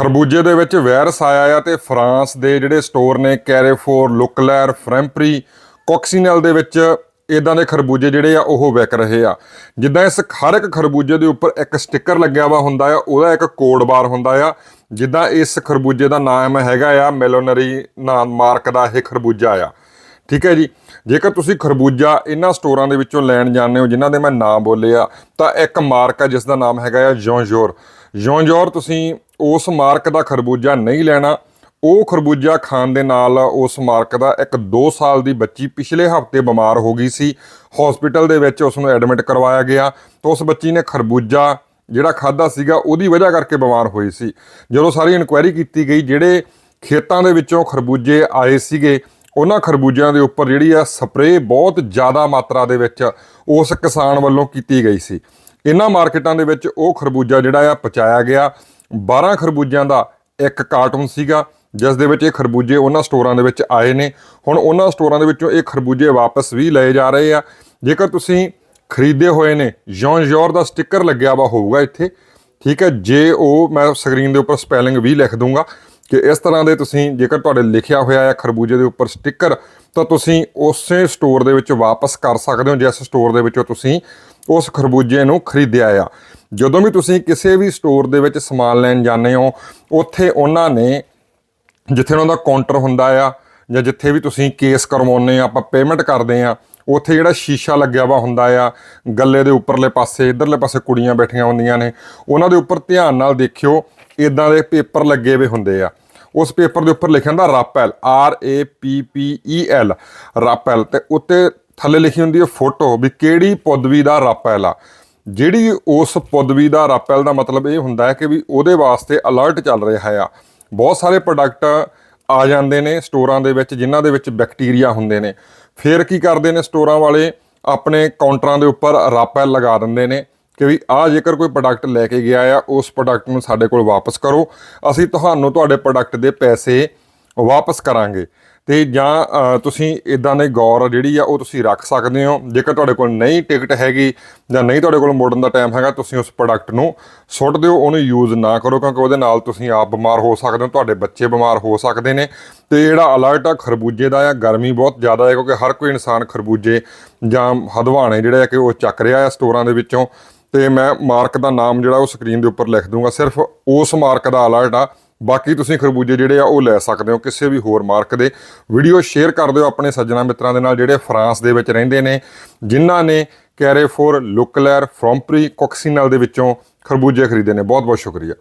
ਖਰਬੂਜੇ ਦੇ ਵਿੱਚ ਵਾਇਰਸ ਆਇਆ ਆ ਤੇ ਫਰਾਂਸ ਦੇ ਜਿਹੜੇ ਸਟੋਰ ਨੇ ਕੈਰੇਫੋਰ, ਲੁਕਲੈਰ, ਫਰੈਂਪਰੀ, ਕੋਕਸੀਨਲ ਦੇ ਵਿੱਚ ਇਦਾਂ ਦੇ ਖਰਬੂਜੇ ਜਿਹੜੇ ਆ ਉਹ ਵਿਕ ਰਹੇ ਆ। ਜਿੱਦਾਂ ਇਸ ਹਰ ਇੱਕ ਖਰਬੂਜੇ ਦੇ ਉੱਪਰ ਇੱਕ ਸਟicker ਲੱਗਿਆ ਵਾ ਹੁੰਦਾ ਆ, ਉਹਦਾ ਇੱਕ ਕੋਡ ਬਾਰ ਹੁੰਦਾ ਆ। ਜਿੱਦਾਂ ਇਸ ਖਰਬੂਜੇ ਦਾ ਨਾਮ ਹੈਗਾ ਆ, ਮੈਲੋਨਰੀ ਨਾਮ ਮਾਰਕ ਦਾ ਇਹ ਖਰਬੂਜਾ ਆ। ਠੀਕ ਹੈ ਜੀ? ਜੇਕਰ ਤੁਸੀਂ ਖਰਬੂਜਾ ਇਹਨਾਂ ਸਟੋਰਾਂ ਦੇ ਵਿੱਚੋਂ ਲੈਣ ਜਾਂਦੇ ਹੋ, ਜਿਨ੍ਹਾਂ ਦੇ ਮੈਂ ਨਾਮ ਬੋਲੇ ਆ, ਤਾਂ ਇੱਕ ਮਾਰਕ ਆ ਜਿਸ ਦਾ ਨਾਮ ਹੈਗਾ ਆ ਜੌਂਜੋਰ ਜੌਂਜੋਰ ਤੁਸੀਂ ਉਸ ਮਾਰਕ ਦਾ ਖਰਬੂਜਾ ਨਹੀਂ ਲੈਣਾ, ਉਹ ਖਰਬੂਜਾ ਖਾਣ ਦੇ ਨਾਲ ਉਸ ਮਾਰਕ ਦਾ ਇੱਕ 2 ਸਾਲ ਦੀ ਬੱਚੀ ਪਿਛਲੇ ਹਫ਼ਤੇ ਬਿਮਾਰ ਹੋ ਗਈ ਸੀ। ਹਸਪੀਟਲ ਦੇ ਵਿੱਚ ਉਸ ਨੂੰ ਐਡਮਿਟ ਕਰਵਾਇਆ ਗਿਆ ਤਾਂ ਉਸ ਬੱਚੀ ਨੇ ਖਰਬੂਜਾ ਜਿਹੜਾ ਖਾਦਾ ਸੀਗਾ ਉਹਦੀ ਵਜ੍ਹਾ ਕਰਕੇ ਬਿਮਾਰ ਹੋਈ ਸੀ। ਜਦੋਂ ਸਾਰੀ ਇਨਕੁਆਇਰੀ ਕੀਤੀ ਗਈ, ਜਿਹੜੇ ਖੇਤਾਂ ਦੇ ਵਿੱਚੋਂ ਖਰਬੂਜੇ ਆਏ ਸੀਗੇ, ਉਹਨਾਂ ਖਰਬੂਜਿਆਂ ਦੇ ਉੱਪਰ ਜਿਹੜੀ ਆ ਸਪਰੇਅ ਬਹੁਤ ਜ਼ਿਆਦਾ ਮਾਤਰਾ ਦੇ ਵਿੱਚ ਉਸ ਕਿਸਾਨ ਵੱਲੋਂ ਕੀਤੀ ਗਈ ਸੀ। ਇਹਨਾਂ ਮਾਰਕੀਟਾਂ ਦੇ ਵਿੱਚ ਉਹ ਖਰਬੂਜਾ ਜਿਹੜਾ ਆ ਪਚਾਇਆ ਗਿਆ। 12 ਖਰਬੂਜਿਆਂ ਦਾ ਇੱਕ ਕਾਰਟੂਨ ਸੀਗਾ, ਜਿਸ ਦੇ ਵਿੱਚ ਇਹ ਖਰਬੂਜੇ ਉਹਨਾਂ ਸਟੋਰਾਂ ਦੇ ਵਿੱਚ ਆਏ ਨੇ। ਹੁਣ ਉਹਨਾਂ ਸਟੋਰਾਂ ਦੇ ਵਿੱਚੋਂ ਇਹ ਖਰਬੂਜੇ ਵਾਪਸ ਵੀ ਲਏ ਜਾ ਰਹੇ ਆ। ਜੇਕਰ ਤੁਸੀਂ ਖਰੀਦੇ ਹੋਏ ਨੇ ਜੌਨ ਜੋਰ ਦਾ ਸਟicker ਲੱਗਿਆ ਵਾ ਹੋਊਗਾ ਇੱਥੇ। ਠੀਕ ਹੈ, ਜੇ ਉਹ ਮੈਂ ਸਕਰੀਨ ਦੇ ਉੱਪਰ ਸਪੈਲਿੰਗ ਵੀ ਲਿਖ ਦੂੰਗਾ ਕਿ ਇਸ ਤਰ੍ਹਾਂ ਦੇ ਤੁਸੀਂ ਜੇਕਰ ਤੁਹਾਡੇ ਲਿਖਿਆ ਹੋਇਆ ਹੈ ਖਰਬੂਜੇ ਦੇ ਉੱਪਰ ਸਟicker ਤਾਂ ਤੁਸੀਂ ਉਸੇ ਸਟੋਰ ਦੇ ਵਿੱਚ ਵਾਪਸ ਕਰ ਸਕਦੇ ਹੋ, ਜਿਸ ਸਟੋਰ ਦੇ ਵਿੱਚੋਂ ਤੁਸੀਂ ਉਸ ਖਰਬੂਜੇ ਨੂੰ ਖਰੀਦਿਆ ਆ। ਜਦੋਂ ਵੀ ਤੁਸੀਂ ਕਿਸੇ ਵੀ ਸਟੋਰ ਦੇ ਵਿੱਚ ਸਮਾਨ ਲੈਣ ਜਾਂਦੇ ਹੋ, ਉੱਥੇ ਉਹਨਾਂ ਨੇ ਜਿੱਥੇ ਉਹਨਾਂ ਦਾ ਕਾਊਂਟਰ ਹੁੰਦਾ ਆ, ਜਾਂ ਜਿੱਥੇ ਵੀ ਤੁਸੀਂ ਕੇਸ ਕਰਵਾਉਂਦੇ ਆ, ਆਪਾਂ ਪੇਮੈਂਟ ਕਰਦੇ ਆ, ਉੱਥੇ ਜਿਹੜਾ ਸ਼ੀਸ਼ਾ ਲੱਗਿਆ ਵਾ ਹੁੰਦਾ ਆ, ਗੱਲੇ ਦੇ ਉੱਪਰਲੇ ਪਾਸੇ, ਇਧਰਲੇ ਪਾਸੇ ਕੁੜੀਆਂ ਬੈਠੀਆਂ ਹੁੰਦੀਆਂ ਨੇ, ਉਹਨਾਂ ਦੇ ਉੱਪਰ ਧਿਆਨ ਨਾਲ ਦੇਖਿਓ ਇਦਾਂ ਦੇ ਪੇਪਰ ਲੱਗੇ ਹੋਏ ਹੁੰਦੇ ਆ। ਉਸ ਪੇਪਰ ਦੇ ਉੱਪਰ ਲਿਖਿਆ ਹੁੰਦਾ ਰਾਪੈਲ R A P P E L ਰਾਪੈਲ। ਤੇ ਉੱਤੇ ਥੱਲੇ ਲਿਖੀ ਹੁੰਦੀ ਹੈ ਫੋਟੋ ਵੀ ਕਿਹੜੀ ਪਦਵੀ ਦਾ ਰਾਪੈਲ ਆ। ਜਿਹੜੀ ਉਸ ਪਦਵੀ ਦਾ ਰਾਪੈਲ ਦਾ ਮਤਲਬ ਇਹ ਹੁੰਦਾ ਹੈ ਕਿ ਵੀ ਉਹਦੇ ਵਾਸਤੇ ਅਲਰਟ ਚੱਲ ਰਿਹਾ ਆ। ਬਹੁਤ ਸਾਰੇ ਪ੍ਰੋਡਕਟ ਆ ਜਾਂਦੇ ਨੇ ਸਟੋਰਾਂ ਦੇ ਵਿੱਚ ਜਿਨ੍ਹਾਂ ਦੇ ਵਿੱਚ ਬੈਕਟੀਰੀਆ ਹੁੰਦੇ ਨੇ। ਫਿਰ ਕੀ ਕਰਦੇ ਨੇ ਸਟੋਰਾਂ ਵਾਲੇ? ਆਪਣੇ ਕਾਊਂਟਰਾਂ ਦੇ ਉੱਪਰ ਰਾਪੈਲ ਲਗਾ ਦਿੰਦੇ ਨੇ। ਕਿ ਵੀ ਆ ਜੇਕਰ ਕੋਈ ਪ੍ਰੋਡਕਟ ਲੈ ਕੇ ਗਿਆ ਆ, ਉਸ ਪ੍ਰੋਡਕਟ ਨੂੰ ਸਾਡੇ ਕੋਲ ਵਾਪਸ ਕਰੋ। ਅਸੀਂ ਤੁਹਾਨੂੰ ਤੁਹਾਡੇ ਪ੍ਰੋਡਕਟ ਦੇ ਪੈਸੇ ਵਾਪਸ ਕਰਾਂਗੇ। ਤੇ ਜਾਂ ਤੁਸੀਂ ਇਦਾਂ ਦੇ ਗੌਰ ਜਿਹੜੀ ਆ, ਉਹ ਤੁਸੀਂ ਰੱਖ ਸਕਦੇ ਹੋ। ਜੇਕਰ ਤੁਹਾਡੇ ਕੋਲ ਨਹੀਂ ਟਿਕਟ ਹੈਗੀ ਜਾਂ ਨਹੀਂ ਤੁਹਾਡੇ ਕੋਲ ਮੋੜਨ ਦਾ ਟਾਈਮ ਹੈਗਾ, ਤੁਸੀਂ ਉਸ ਪ੍ਰੋਡਕਟ ਨੂੰ ਸੁੱਟ ਦਿਓ, ਉਹਨੂੰ ਯੂਜ਼ ਨਾ ਕਰੋ, ਕਿਉਂਕਿ ਉਹਦੇ ਨਾਲ ਤੁਸੀਂ ਆਪ ਬਿਮਾਰ ਹੋ ਸਕਦੇ ਹੋ, ਤੁਹਾਡੇ ਬੱਚੇ ਬਿਮਾਰ ਹੋ ਸਕਦੇ ਨੇ। ਤੇ ਜਿਹੜਾ ਅਲਰਟ ਆ, ਖਰਬੂਜੇ ਦਾ ਆ, ਗਰਮੀ ਬਹੁਤ ਜ਼ਿਆਦਾ ਹੈ, ਕਿਉਂਕਿ ਹਰ ਕੋਈ ਇਨਸਾਨ ਖਰਬੂਜੇ ਜਾਂ ਹਦਵਾਣੇ ਜਿਹੜੇ ਆ, ਕਿ ਉਹ ਚੱਕ ਰਿਹਾ ਆ ਸਟੋਰਾਂ ਦੇ ਵਿੱਚੋਂ। ਤੇ ਮੈਂ ਮਾਰਕ ਦਾ ਨਾਮ ਜਿਹੜਾ ਉਹ ਸਕਰੀਨ ਦੇ ਉੱਪਰ ਲਿਖ ਦੂੰਗਾ। ਸਿਰਫ ਉਸ ਮਾਰਕ ਦਾ ਅਲਰਟ ਆ ਬਾਕੀ ਤੁਸੀਂ ਖਰਬੂਜੇ ਜਿਹੜੇ ਆ ਉਹ ਲੈ ਸਕਦੇ ਹੋ, ਕਿਸੇ ਵੀ ਹੋਰ ਮਾਰਕ ਦੇ। ਵੀਡੀਓ ਸ਼ੇਅਰ ਕਰ ਦਿਓ ਆਪਣੇ ਸੱਜਣਾ ਮਿੱਤਰਾਂ ਦੇ ਨਾਲ ਜਿਹੜੇ ਫਰਾਂਸ ਦੇ ਵਿੱਚ ਰਹਿੰਦੇ ਨੇ, ਜਿਨ੍ਹਾਂ ਨੇ ਕੈਰੇਫੋਰ ਲੁਕਲੈਰ ਫਰੋਂਪਰੀ ਕੋਕਸੀਨਲ ਦੇ ਵਿੱਚੋਂ ਖਰਬੂਜੇ ਖਰੀਦੇ ਨੇ। ਬਹੁਤ ਬਹੁਤ ਸ਼ੁਕਰੀਆ।